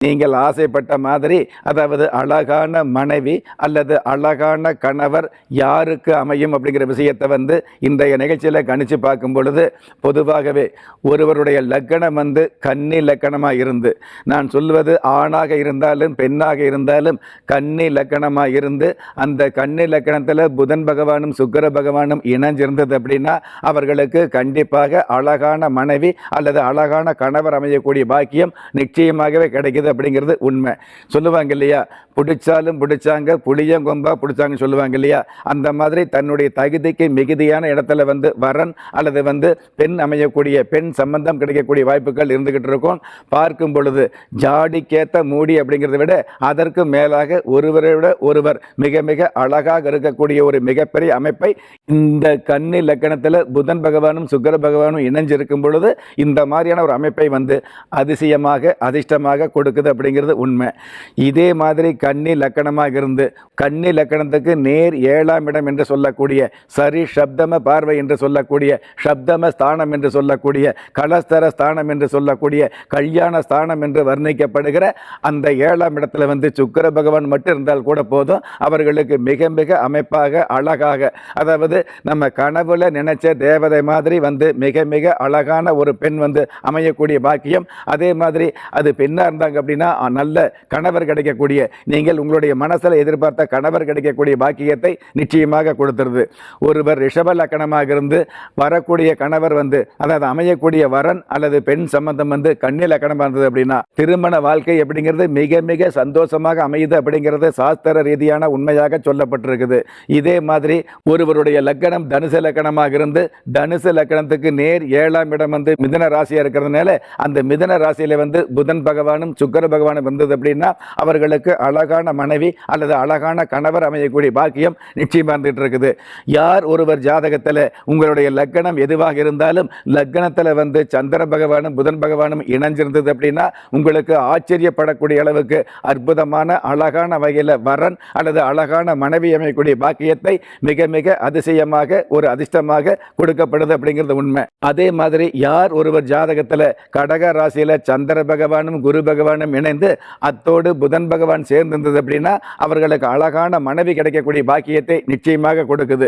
நீங்கள் ஆசைப்பட்ட மாதிரி அதாவது அழகான மனைவி அல்லது அழகான கணவர் யாருக்கு அமையும் அப்படிங்கிற விஷயத்தை வந்து இன்றைய நிகழ்ச்சியில் கணிச்சு பார்க்கும் பொழுது பொதுவாகவே ஒருவருடைய லக்கணம் வந்து கன்னி லக்கணமாக இருந்து நான் சொல்வது ஆணாக இருந்தாலும் பெண்ணாக இருந்தாலும் கன்னி லக்கணமாக இருந்து அந்த கன்னி லக்கணத்தில் புதன் பகவானும் சுக்கர பகவானும் இணைஞ்சிருந்தது அப்படின்னா அவர்களுக்கு கண்டிப்பாக அழகான மனைவி அல்லது அழகான கணவர் அமையக்கூடிய பாக்கியம் நிச்சயமாகவே கிடைக்குது. அப்படிங்கிறது உண்மை. சொல்லுவாங்க இல்லையா? பிடிச்சாலும் பிடிச்சாங்க புளியங்கொம்பா பிடிச்சாங்கன்னு சொல்லுவாங்க இல்லையா? அந்த மாதிரி தன்னுடைய தகுதிக்கு மிகுதியான இடத்துல வந்து வரன் அல்லது வந்து பெண் அமையக்கூடிய பெண் சம்பந்தம் கிடைக்கக்கூடிய வாய்ப்புகள் இருந்துக்கிட்டு இருக்கும். பார்க்கும் பொழுது ஜாடிக்கேத்த மூடி அப்படிங்கிறத விட அதற்கு மேலாக ஒருவரை விட ஒருவர் மிக மிக அழகாக இருக்கக்கூடிய ஒரு மிகப்பெரிய அமைப்பை இந்த கன்னி லக்கணத்தில் புதன் பகவானும் சுக்கர பகவானும் இணைஞ்சிருக்கும் பொழுது இந்த மாதிரியான ஒரு அமைப்பை வந்து அதிசயமாக அதிர்ஷ்டமாக கொடுக்க இருக்குது அப்படிங்கிறது உண்மை. இதே மாதிரி கன்னி லக்கணமாக இருந்து கன்னி லக்கணத்துக்கு நேர் ஏழாம் இடம் என்று சொல்லக்கூடிய சரி சப்தம பார்வை என்று சொல்லக்கூடிய சப்தம ஸ்தானம் என்று சொல்லக்கூடிய கலஸ்தர ஸ்தானம் என்று சொல்லக்கூடிய கல்யாண ஸ்தானம் என்று வர்ணிக்கப்படுகிற அந்த ஏழாம் இடத்துல வந்து சுக்கர பகவான் மட்டும் இருந்தால் கூட போதும். அவர்களுக்கு மிக மிக அமைப்பாக அழகாக அதாவது நம்ம கனவுல நினைச்ச தேவதை மாதிரி வந்து மிக மிக அழகான ஒரு பெண் வந்து அமையக்கூடிய பாக்கியம். அதே மாதிரி அது பெண்ணாக இருந்தாங்க அப்படின்னா நல்ல கணவர் கிடைக்கக்கூடிய நீங்கள் உங்களுடைய மனசில் எதிர்பார்த்த கணவர் கிடைக்கக்கூடிய பாக்கியத்தை நிச்சயமாக கொடுத்துருது. ஒருவர் ரிஷப லக்கணமாக இருந்து வரக்கூடிய கணவர் வந்து அதாவது அமையக்கூடிய வரன் அல்லது பெண் சம்பந்தம் வந்து கன்னி லக்கணமாக இருந்தது அப்படின்னா திருமண வாழ்க்கை அப்படிங்கிறது மிக மிக சந்தோஷமாக அமையுது அப்படிங்கிறது சாஸ்திர ரீதியான உண்மையாக சொல்லப்பட்டிருக்குது. இதே மாதிரி ஒருவருடைய லக்கணம் தனுசு லக்கணமாக இருந்து தனுசு லக்கணத்துக்கு நேர் ஏழாம் இடம் வந்து மிதன ராசியாக இருக்கிறதுனால அந்த மிதன ராசியில் வந்து புதன் பகவானும் சுக்கிர பகவானும் வந்தது அப்படின்னா அவர்களுக்கு அழகான மனைவி அல்லது அழகான கணவர் அமையக்கூடிய பாக்கியம் நிச்சயமா இருந்துகிட்டு இருக்குது. யார் ஒருவர் ஜாதகத்தில் உங்களுடைய லக்கணம் எதுவாக இருந்தாலும் லக்கணத்தில் வந்து சந்திர பகவானும் புதன் பகவானும் இணைஞ்சிருந்தது அப்படின்னா உங்களுக்கு ஆச்சரியப்படக்கூடிய அளவுக்கு அற்புதமான அழகான வகையில் வரன் அல்லது அழகான மனைவி அமையக்கூடிய பாக்கியத்தை மிக மிக அதிசயமாக ஒரு அதிர்ஷ்டமாக கொடுக்கப்படுது அப்படிங்கிறது உண்மை. அதே மாதிரி யார் ஒருவர் ஜாதகத்தில் கடக ராசியில் சந்திர பகவானும் குரு பகவானும் இணைந்து அத்தோடு புதன் பகவான் சேர்ந்திருந்தது அப்படின்னா அவர்களுக்கு அழகான மனைவி கிடைக்கக்கூடிய பாக்கியத்தை நிச்சயமாக கொடுக்குது.